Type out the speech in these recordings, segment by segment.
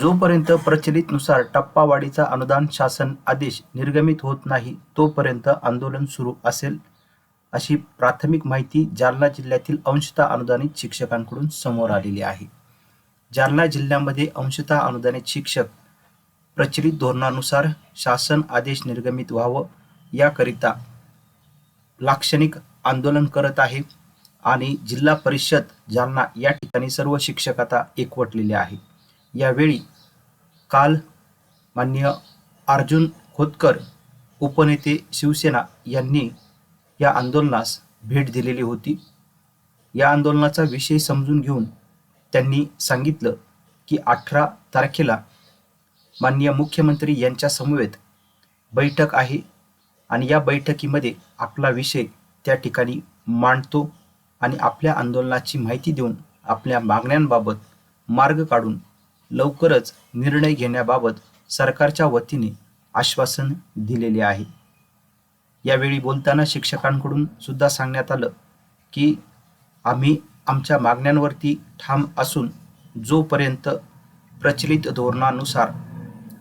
जोपर्यंत प्रचलितनुसार टप्पावाढीचा अनुदान शासन आदेश निर्गमित होत नाही तोपर्यंत आंदोलन सुरू असेल अशी प्राथमिक माहिती जालना जिल्ह्यातील अंशतः अनुदानित शिक्षकांकडून समोर आलेली आहे. जालना जिल्ह्यामध्ये अंशतः अनुदानित शिक्षक प्रचलित धोरणानुसार शासन आदेश निर्गमित व्हावं याकरिता लाक्षणिक आंदोलन करत आहे आणि जिल्हा परिषद जालना या ठिकाणी सर्व शिक्षक आता एकवटलेले आहे यावेळी काल माननीय अर्जुन खोतकर उपनेते शिवसेना यांनी या आंदोलनास भेट दिलेली होती. या आंदोलनाचा विषय समजून घेऊन त्यांनी सांगितलं की अठरा तारखेला माननीय मुख्यमंत्री यांच्या समवेत बैठक आहे आणि या बैठकीमध्ये आपला विषय त्या ठिकाणी मांडतो आणि आपल्या आंदोलनाची माहिती देऊन आपल्या मागण्यांबाबत मार्ग काढून लवकरच निर्णय घेण्याबाबत सरकारच्या वतीने आश्वासन दिलेले आहे. यावेळी बोलताना शिक्षकांकडून सुद्धा सांगण्यात आलं की आम्ही आमच्या मागण्यांवरती ठाम असून जोपर्यंत प्रचलित धोरणानुसार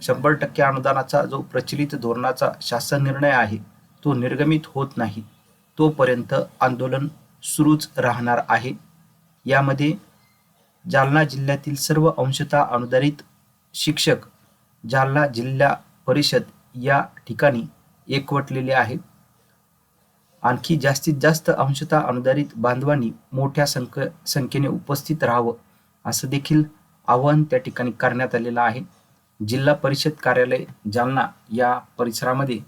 शंभर टक्के अनुदानाचा जो प्रचलित धोरणाचा शासन निर्णय आहे तो निर्गमित होत नाही तोपर्यंत आंदोलन सुरूच राहणार आहे. यामध्ये जालना जिल्ह्यातील सर्व अंशतः अनुदानित शिक्षक जालना जिल्हा परिषद या ठिकाणी एकवटलेले आहे आणखी जास्तीत जास्त अंशतः अनुदानित बांधवांनी मोठ्या संख संख्येने उपस्थित राहावं असं देखील आवाहन त्या ठिकाणी करण्यात आलेलं आहे. जिल्हा परिषद कार्यालय जालना या परिसरामध्ये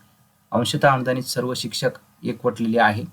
अंशतः अनुदानित सर्व शिक्षक एकवटलेले आहे